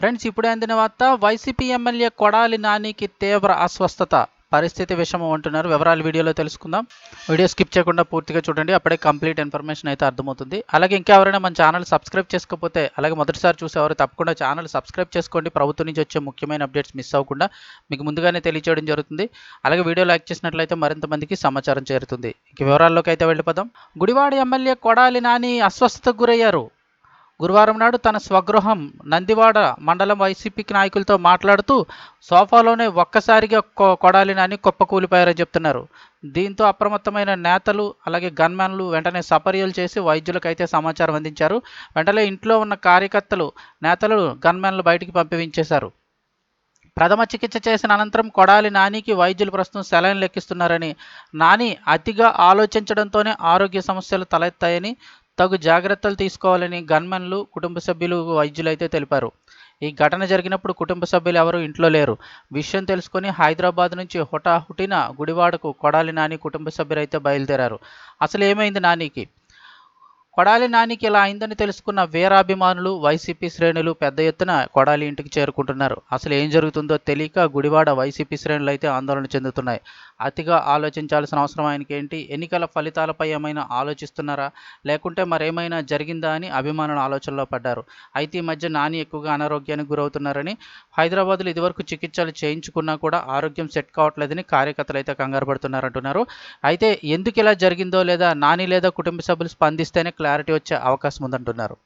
Friends ఇప్పుడే అందిన వార్త వైసీపీ ఎమ్మెల్యే కొడాలి నానికి తీవ్ర అస్వస్థత. పరిస్థితి విషమం అంటున్నారు. వివరాలు వీడియోలో తెలుసుకుందాం. వీడియో స్కిప్ చేయకుండా పూర్తిగా చూడండి. అప్పుడే కంప్లీట్ ఇన్ఫర్మేషన్ అయితే అర్థమవుతుంది. అలాగే ఇంకా ఎవరైనా మన ఛానల్ సబ్స్క్రైబ్ చేసుకోకపోతే అలాగే మొదటిసారి చూసేవారు తప్పకుండా ఛానల్ సబ్స్క్రైబ్ చేసుకోండి. ప్రభుత్వం నుంచి వచ్చే ముఖ్యమైన అప్డేట్స్ మిస్ అవ్వకుండా మీకు ముందుగానే తెలియచేయడం జరుగుతుంది. అలాగే వీడియో లైక్ చేసినట్లయితే మరింత మందికి సమాచారం చేరుతుంది. ఇక వివరాల్లోకి అయితే వెళ్ళిపోదాం. గుడివాడ ఎమ్మెల్యే కొడాలి నాని అస్వస్థతకు గురయ్యారు. గురువారం నాడు తన స్వగృహం నందివాడ మండలం వైసీపీ నాయకులతో మాట్లాడుతూ సోఫాలోనే ఒక్కసారిగా కొ- కొడాలి కుప్పకూలిపోయారని చెప్తున్నారు. దీంతో అప్రమత్తమైన నేతలు అలాగే గన్మెన్లు వెంటనే సపర్యలు చేసి వైద్యులకైతే సమాచారం అందించారు. వెంటనే ఇంట్లో ఉన్న కార్యకర్తలు నేతలు గన్మెన్లు బయటికి పంపించేశారు ప్రథమ చికిత్స చేసిన అనంతరం కొడాలి నానికి వైద్యులు ప్రస్తుతం సెలైన్ లెక్కిస్తున్నారని నాని అతిగా ఆలోచించడంతోనే ఆరోగ్య సమస్యలు తలెత్తాయని తగు జాగ్రత్తలు తీసుకోవాలని గన్మెన్లు కుటుంబ సభ్యులు వైద్యులు అయితే తెలిపారు. ఈ ఘటన జరిగినప్పుడు కుటుంబ సభ్యులు ఎవరు ఇంట్లో లేరు. విషయం తెలుసుకొని హైదరాబాద్ నుంచి హుటాహుటిన గుడివాడకు కొడాలి నాని కుటుంబ సభ్యులు అయితే బయలుదేరారు. అసలు ఏమైంది నానికి? కొడాలి నానికి ఇలా అయిందని తెలుసుకున్న వీరాభిమానులు వైసీపీ శ్రేణులు పెద్ద ఎత్తున కొడాలి ఇంటికి చేరుకుంటున్నారు. అసలు ఏం జరుగుతుందో తెలియక గుడివాడ వైసీపీ శ్రేణులు అయితే ఆందోళన చెందుతున్నాయి. అతిగా ఆలోచించాల్సిన అవసరం ఆయనకి ఏంటి ఎన్నికల ఫలితాలపై ఏమైనా ఆలోచిస్తున్నారా? లేకుంటే మరేమైనా జరిగిందా అని అభిమానులు ఆలోచనలో పడ్డారు. అయితే ఈ మధ్య నాని ఎక్కువగా అనారోగ్యానికి గురవుతున్నారని హైదరాబాద్లో ఇదివరకు చికిత్సలు చేయించుకున్నా కూడా ఆరోగ్యం సెట్ కావట్లేదని కార్యకర్తలు అయితే కంగారు పడుతున్నారంటున్నారు. అయితే ఎందుకు ఇలా జరిగిందో లేదా నాని లేదా కుటుంబ సభ్యులు స్పందిస్తేనే క్లారిటీ వచ్చే అవకాశం ఉందంటున్నారు.